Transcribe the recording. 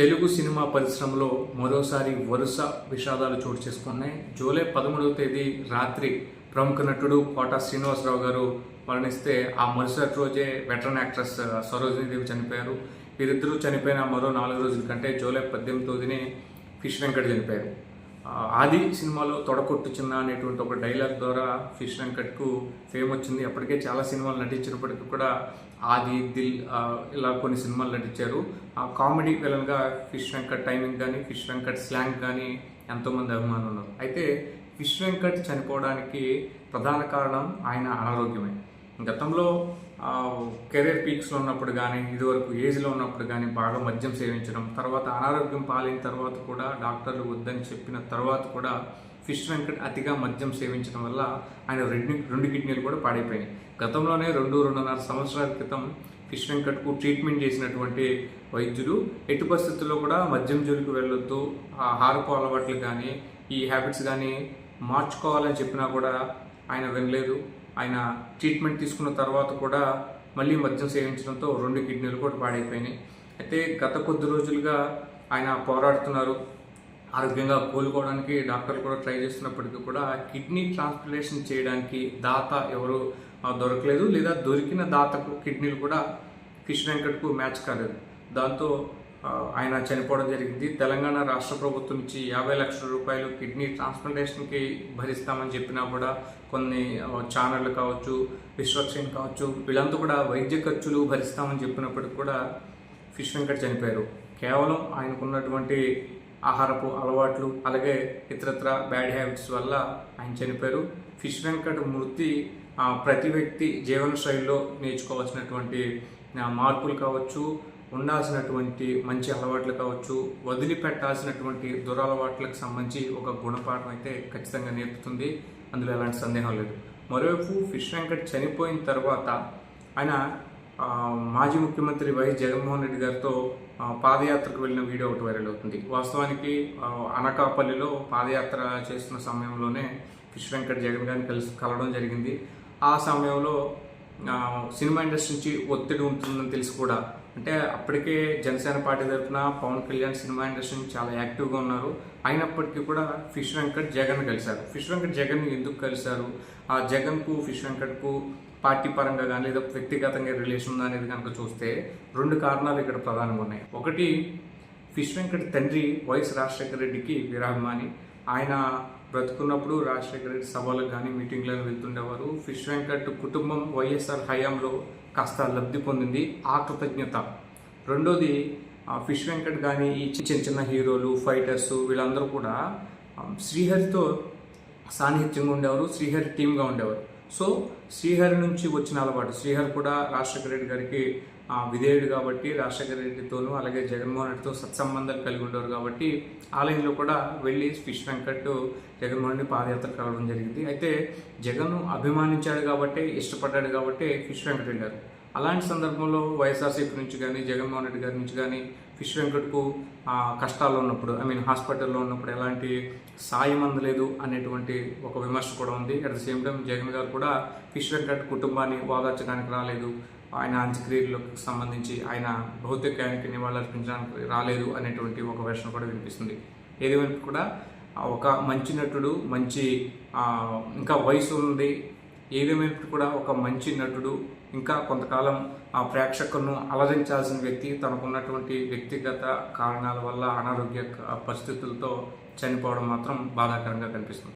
Telugu cinema పరిశ్రమలో మరోసారి వరుస విషాదాలు చోటు చేసుకున్నాయి. జూలై పదమూడవ తేదీ రాత్రి ప్రముఖ నటుడు కోట శ్రీనివాసరావు గారు మరణిస్తే ఆ మరుసటి రోజే వెటరన్ యాక్ట్రెస్ సరోజినీదేవి చనిపోయారు. వీరిద్దరూ చనిపోయిన మరో నాలుగు రోజుల కంటే జూలై పద్దెనిమిది తేదీనే ఫిష్ వెంకట్ చనిపోయారు. ఆది సినిమాలో తొడకొట్టు చిన్న అనేటువంటి ఒక డైలాగ్ ద్వారా ఫిష్ వెంకట్కు ఫేమ్ వచ్చింది. అప్పటికే చాలా సినిమాలు నటించినప్పటికీ కూడా ఆది దిల్ ఇలా కొన్ని సినిమాలు నటించారు. ఆ కామెడీ విలన్గా ఫిష్ వెంకట్ టైమింగ్ కానీ ఫిష్ వెంకట్ స్లాంగ్ కానీ ఎంతోమంది అభిమానులు ఉన్నారు. అయితే ఫిష్ వెంకట్ చనిపోవడానికి ప్రధాన కారణం ఆయన అనారోగ్యమే. గతంలో కెరీర్ పీక్స్లో ఉన్నప్పుడు కానీ ఇదివరకు ఏజ్లో ఉన్నప్పుడు కానీ బాగా మద్యం సేవించడం తర్వాత అనారోగ్యం పాలైన తర్వాత కూడా డాక్టర్లు వద్దని చెప్పిన తర్వాత కూడా ఫిష్ వెంకట్ అతిగా మద్యం సేవించడం వల్ల ఆయన రెండు రెండు కిడ్నీలు కూడా పాడైపోయాయి గతంలోనే రెండు రెండున్నర సంవత్సరాల క్రితం ఫిష్ వెంకట్కు ట్రీట్మెంట్ చేసినటువంటి వైద్యులు ఎటు పరిస్థితుల్లో కూడా మద్యం జోలికి వెళ్ళొద్దు ఆహారపు అలవాట్లు కానీ ఈ హ్యాబిట్స్ కానీ మార్చుకోవాలని చెప్పినా కూడా ఆయన వినలేదు. ఆయన ట్రీట్మెంట్ తీసుకున్న తర్వాత కూడా మళ్ళీ మద్యం సేవించడంతో రెండు కిడ్నీలు కూడా పాడైపోయినాయి. అయితే గత కొద్ది రోజులుగా ఆయన పోరాడుతున్నారు. ఆరోగ్యంగా కోలుకోవడానికి డాక్టర్లు కూడా ట్రై చేస్తున్నప్పటికీ కూడా కిడ్నీ ట్రాన్స్ప్లాంటేషన్ చేయడానికి దాత ఎవరు దొరకలేదు. లేదా దొరికిన దాతకు కిడ్నీలు కూడా కిషన్ వెంకట్కు మ్యాచ్ కాలేదు. దాంతో ఆయన చనిపోవడం జరిగింది. తెలంగాణ రాష్ట్ర ప్రభుత్వం నుంచి యాభై లక్షల రూపాయలు కిడ్నీ ట్రాన్స్ప్లాంటేషన్కి భరిస్తామని చెప్పినా కూడా కొన్ని ఛానళ్ళు కావచ్చు విశ్వక్షన్ కావచ్చు వీళ్ళంతా కూడా వైద్య ఖర్చులు భరిస్తామని చెప్పినప్పటికి కూడా ఫిష్ వెంకట్ చనిపోయారు. కేవలం ఆయనకున్నటువంటి ఆహారపు అలవాట్లు అలాగే ఇతరత్ర బ్యాడ్ హ్యాబిట్స్ వల్ల ఆయన చనిపోయారు. ఫిష్ వెంకట్ మృతి ప్రతి వ్యక్తి జీవన శైలిలో నేర్చుకోవాల్సినటువంటి మార్పులు కావచ్చు ఉండాల్సినటువంటి మంచి అలవాట్లు కావచ్చు వదిలిపెట్టాల్సినటువంటి దురలవాట్లకు సంబంధించి ఒక గుణపాఠం అయితే ఖచ్చితంగా నేర్పుతుంది. అందులో ఎలాంటి సందేహం లేదు. మరోవైపు ఫిష్ వెంకట్ చనిపోయిన తర్వాత ఆయన మాజీ ముఖ్యమంత్రి వైఎస్ జగన్మోహన్ రెడ్డి గారితో పాదయాత్రకు వెళ్ళిన వీడియో ఒకటి వైరల్ అవుతుంది. వాస్తవానికి అనకాపల్లిలో పాదయాత్ర చేస్తున్న సమయంలోనే ఫిష్ వెంకట్ జగన్ గారిని కలిసి కలవడం జరిగింది. ఆ సమయంలో సినిమా ఇండస్ట్రీ నుంచి ఒత్తిడి ఉంటుందని తెలిసి కూడా అంటే అప్పటికే జనసేన పార్టీ తరఫున పవన్ కళ్యాణ్ సినిమా ఇండస్ట్రీ చాలా యాక్టివ్గా ఉన్నారు. అయినప్పటికీ కూడా ఫిష్ వెంకట్ జగన్ కలిశారు. ఫిష్ వెంకట్ జగన్ ఎందుకు కలిశారు? ఆ జగన్కు ఫిష్ వెంకట్కు పార్టీ పరంగా కానీ లేదా వ్యక్తిగతంగా రిలేషన్ ఉందా అనేది కనుక చూస్తే రెండు కారణాలు ఇక్కడ ప్రధానంగా ఉన్నాయి. ఒకటి ఫిష్ వెంకట్ తండ్రి వైఎస్ రాజశేఖర రెడ్డికి వీరాభిమాని ఆయన బ్రతుకున్నప్పుడు రాజశేఖర రెడ్డి సభలకు కానీ మీటింగ్లకు వెళ్తుండేవారు. ఫిష్ వెంకట్ కుటుంబం వైఎస్ఆర్ హయాంలో కాస్త లబ్ధి పొందింది ఆ కృతజ్ఞత. రెండోది ఫిష్ వెంకట్ కానీ ఈ చిన్న చిన్న హీరోలు ఫైటర్స్ వీళ్ళందరూ కూడా శ్రీహరితో సాన్నిహిత్యంగా ఉండేవారు శ్రీహరి టీమ్గా ఉండేవారు. సో శ్రీహరి నుంచి వచ్చిన అలవాటు శ్రీహరి కూడా రాజశేఖర రెడ్డి గారికి విధేయుడు కాబట్టి రాజశేఖర రెడ్డితోనూ అలాగే జగన్మోహన్ రెడ్డితో సత్సంబంధాలు కలిగి ఉండేవారు కాబట్టి ఆలయంలో కూడా వెళ్ళి ఫిష్ వెంకట్ జగన్మోహన్ రెడ్డి పాదయాత్ర కలవడం జరిగింది. అయితే జగన్ అభిమానించాడు కాబట్టి ఇష్టపడ్డాడు కాబట్టి ఫిష్ వెంకట్ వెళ్ళారు అలాంటి సందర్భంలో వైఎస్ఆర్సీపీ నుంచి కానీ జగన్మోహన్ రెడ్డి గారి నుంచి కానీ ఫిష్ వెంకట్కు కష్టాల్లో ఉన్నప్పుడు ఐ మీన్ హాస్పిటల్లో ఉన్నప్పుడు ఎలాంటి సాయం అందలేదు అనేటువంటి ఒక విమర్శ కూడా ఉంది. At the same time Jagan గారు కూడా ఫిష్ వెంకట్ కుటుంబాన్ని ఓదార్చడానికి రాలేదు. ఆయన అంత్యక్రియలకు సంబంధించి ఆయన భౌతికానికి నివాళులర్పించడానికి రాలేదు అనేటువంటి ఒక వెర్షన్ కూడా వినిపిస్తుంది. ఏదేమైనా కూడా? ఒక మంచి నటుడు మంచి ఇంకా వయసు ఉంది. ఏదేమైనప్పుడు కూడా ఒక మంచి నటుడు ఇంకా కొంతకాలం ఆ ప్రేక్షకులను అలరించాల్సిన వ్యక్తి తనకున్నటువంటి వ్యక్తిగత కారణాల వల్ల అనారోగ్య పరిస్థితులతో చనిపోవడం మాత్రం బాధాకరంగా కనిపిస్తుంది.